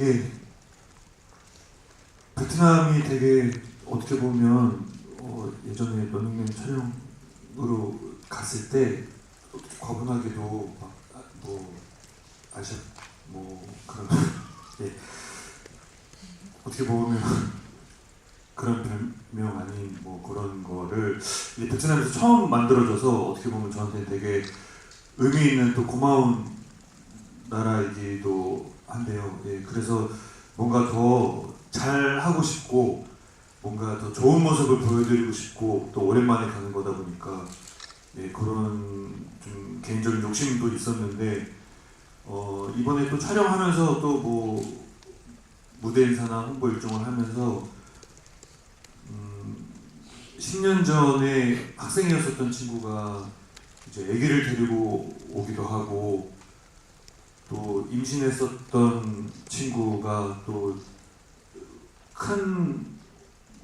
예. 베트남이 되게 어떻게 보면 어, 예전에 런닝맨 촬영으로 갔을 때 과분하게도 막, 아, 뭐 아시아 뭐 그런 예. 어떻게 보면 그런 별명 아닌 뭐 그런 거를 베트남에서 처음 만들어져서 어떻게 보면 저한테 되게 의미 있는 또 고마운 나라이기도 한데요. 예, 그래서 뭔가 더 잘 하고 싶고 뭔가 더 좋은 모습을 보여드리고 싶고 또 오랜만에 가는 거다 보니까 예, 그런 좀 개인적인 욕심도 있었는데 어, 이번에 또 촬영하면서 또 뭐 무대 인사나 홍보 일정을 하면서 음, 10년 전에 학생이었었던 친구가 이제 아기를 데리고 오기도 하고 또 임신했었던 친구가 또 큰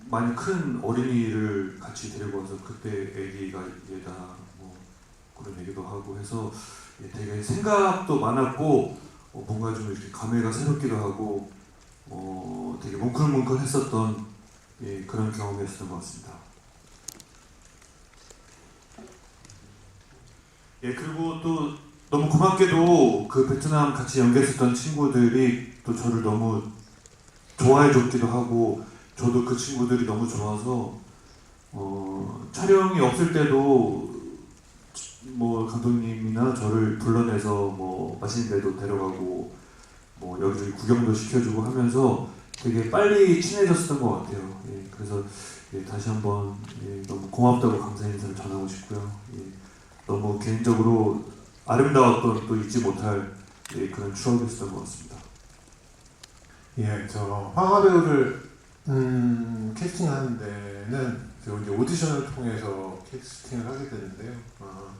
많이 큰 어린이를 같이 데리고 와서 그때 아기가 얘다 뭐 그런 얘기도 하고 해서 예, 되게 생각도 많았고 어, 뭔가 좀 이렇게 감회가 새롭기도 하고 어, 되게 뭉클뭉클했었던 예, 그런 경험이었던 것 같습니다. 예 그리고 또 너무 고맙게도 그 베트남 같이 연기했었던 친구들이 또 저를 너무 좋아해 줬기도 하고 저도 그 친구들이 너무 좋아서 어, 촬영이 없을 때도 뭐 감독님이나 저를 불러내서 뭐 맛있는 데도 데려가고 뭐 여기저기 구경도 시켜주고 하면서 되게 빨리 친해졌었던 것 같아요. 예, 그래서 예, 다시 한번 예, 너무 고맙다고 감사 인사를 전하고 싶고요. 예, 너무 개인적으로 아름다웠던 또 잊지 못할 예, 그런 추억이었던 것 같습니다. 예, 저 황하 배우를 음, 캐스팅하는 데는 저 이제 오디션을 통해서 캐스팅을 하게 되는데요. 어,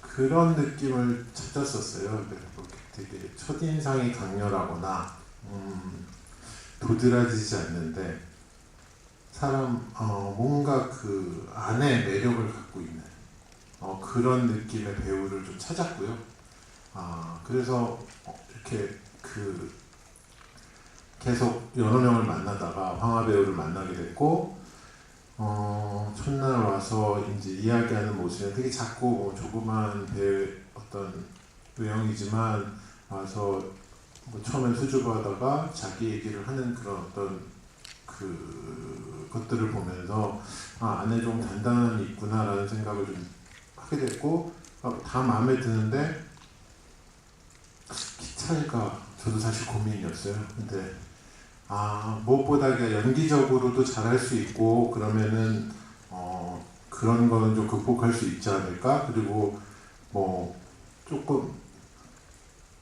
그런 느낌을 찾았었어요. 그래서 되게 첫인상이 강렬하거나 음, 도드라지지 않는데 사람 어, 뭔가 그 안에 매력을 갖고 그런 느낌의 배우를 좀 찾았고요. 아 그래서 어, 이렇게 그 계속 여러 명을 만나다가 황하 배우를 만나게 됐고 어, 첫날 와서 이제 이야기하는 모습이 되게 작고 뭐 조그만 배 어떤 외형이지만 와서 뭐 처음엔 수줍어하다가 자기 얘기를 하는 그런 어떤 그 것들을 보면서 아 안에 좀 단단함이 있구나라는 생각을 좀 하게 됐고 아, 다 마음에 드는데 키 차이가 저도 사실 고민이었어요. 근데 아 무엇보다 연기적으로도 잘할 수 있고 그러면은 어 그런 거는 좀 극복할 수 있지 않을까 그리고 뭐 조금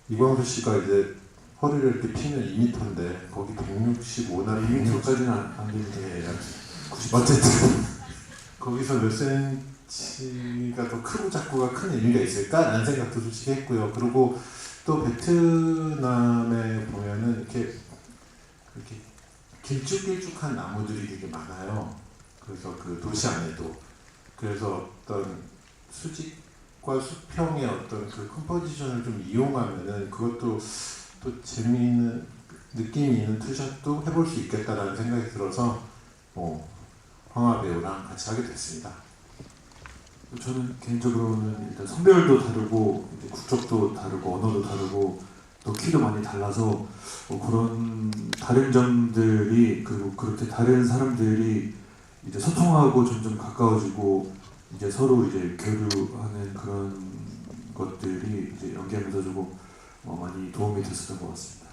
이광수 씨가 이제 허리를 이렇게 피면 2m인데 거기 165나 2m까지는 안, 안 되는데 예, 약90 어쨌든 거기서 몇 센치가 더 크고 작고가 큰 의미가 있을까라는 생각도 솔직히 했고요. 그리고 또 베트남에 보면은 이렇게 이렇게 길쭉길쭉한 나무들이 되게 많아요. 그래서 그 도시 안에도 그래서 어떤 수직과 수평의 어떤 그 컴포지션을 좀 이용하면은 그것도 또 재미있는 느낌이 있는 투샷도 해볼 수 있겠다라는 생각이 들어서 뭐 황하 배우랑 같이 하게 됐습니다. 저는 개인적으로는 일단 성별도 다르고 국적도 다르고 언어도 다르고 또 키도 많이 달라서 뭐 그런 다른 점들이 그리고 그렇게 다른 사람들이 이제 소통하고 점점 가까워지고 이제 서로 이제 교류하는 그런 것들이 이제 연기하면서 조금 어, 많이 도움이 됐었던 것 같습니다.